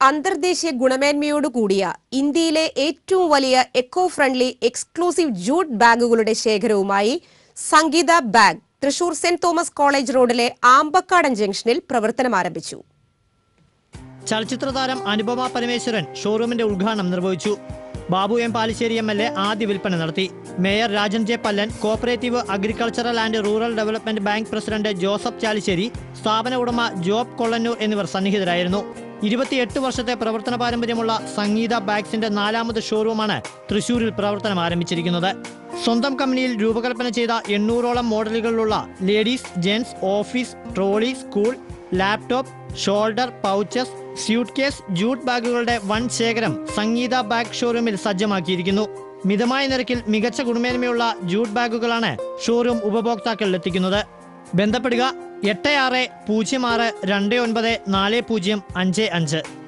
അന്തർദേശീയ ഗുണമേന്മയോടുകൂടിയ ഇന്ത്യയിലെ ഏറ്റവും വലിയ എക്കോ ഫ്രണ്ട്ലി എക്സ്ക്ലൂസീവ് ജൂട്ട് ബാഗുകളുടെ ശേഖരവുമായി Sangeetha bag Thrissur saint Thomas college റോഡിലെ ആമ്പക്കാടൻ ജംഗ്ഷനിൽ പ്രവർത്തനം ആരംഭിച്ചു. ചലച്ചിത്ര താരം അനുപമ പരമേശ്വരൻ ഷോറൂമിന്റെ ഉദ്ഘാടനം നിർവഹിച്ചു. Babu M Palissery M L A ആദ്യ വിൽപ്പന നടത്തി. Mayor Rajan J Pallan cooperative agricultural and rural development bank president Joseph Chalissery സ്ഥാപന ഉടമ ജോബ് കൊള്ളന്നൂർ എന്നിവർ സന്നിഹിതരായിരുന്നു. ഇരുപത്തിയെട്ട് വർഷത്തെ പ്രവർത്തന പാരമ്പര്യമുള്ള സംഗീത ബാഗ്സിന്റെ നാലാമത് ഷോറൂമാണ് തൃശൂരിൽ പ്രവർത്തനം ആരംഭിച്ചിരിക്കുന്നത്. സ്വന്തം കമ്പനിയിൽ രൂപകൽപ്പന ചെയ്ത എണ്ണൂറോളം മോഡലുകളിലുള്ള ladies gents office trolley school laptop shoulder pouches suitcase jute ബാഗുകളുടെ വൻ ശേഖരം സംഗീത ബാഗ് ഷോറൂമിൽ സജ്ജമാക്കിയിരിക്കുന്നു. മിതമായ നിരക്കിൽ മികച്ച ഗുണമേന്മയുള്ള ജൂട്ട് ബാഗുകളാണ് ഷോറൂം ഉപഭോക്താക്കളിൽ എത്തിക്കുന്നത് ബന്ധപ്പെടുക എട്ട് ആറ് പൂജ്യം ആറ് രണ്ട് ഒൻപത് നാല് പൂജ്യം അഞ്ച് അഞ്ച്.